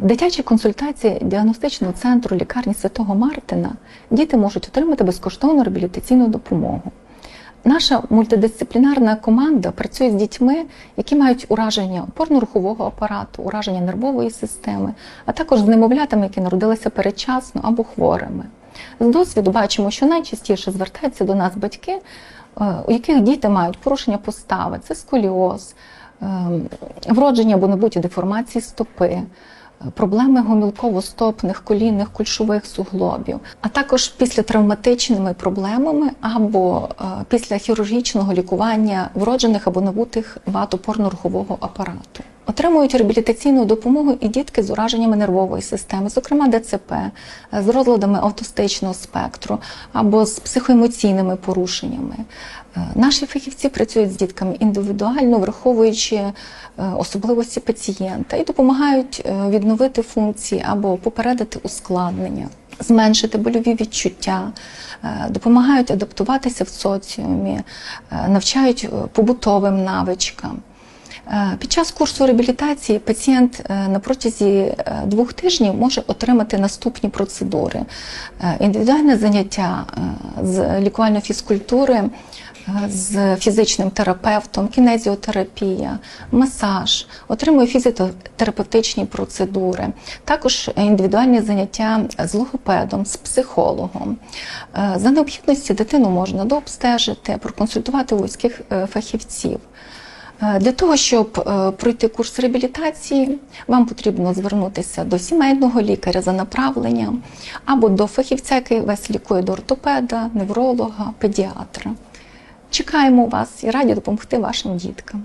В дитячій консультації діагностичного центру лікарні Святого Мартина діти можуть отримати безкоштовну реабілітаційну допомогу. Наша мультидисциплінарна команда працює з дітьми, які мають ураження опорно-рухового апарату, ураження нервової системи, а також з немовлятами, які народилися передчасно або хворими. З досвіду бачимо, що найчастіше звертаються до нас батьки, е, у яких діти мають порушення постави, це сколіоз, ем, вродження або набуті деформації стопи, проблеми гомілково-стопних, колінних, кульшових суглобів, а також після травматичними проблемами або е, після хірургічного лікування вроджених або набутих вад опорно-рухового апарату. Отримують реабілітаційну допомогу і дітки з ураженнями нервової системи, зокрема ДЦП, з розладами аутистичного спектру або з психоемоційними порушеннями. Е, Наші фахівці працюють з дітками індивідуально, враховуючи е, особливості пацієнта і допомагають е, відновити функції або попередити ускладнення, зменшити больові відчуття, допомагають адаптуватися в соціумі, навчають побутовим навичкам. Е, Під час курсу реабілітації пацієнт е, на протязі е, двох тижнів може отримати наступні процедури: індивідуальне заняття з лікувальної фізкультури, з фізичним терапевтом, кінезіотерапія, масаж, отримує фізіотерапевтичні процедури, також індивідуальні заняття з логопедом, з психологом. За необхідності дитину можна дообстежити, проконсультувати вузьких фахівців. Е, Для того, щоб е, пройти курс реабілітації, вам потрібно звернутися до сімейного лікаря за направленням або до фахівця, який вас лікує до ортопеда, невролога, педіатра. Чекаємо вас і раді допомогти вашим діткам.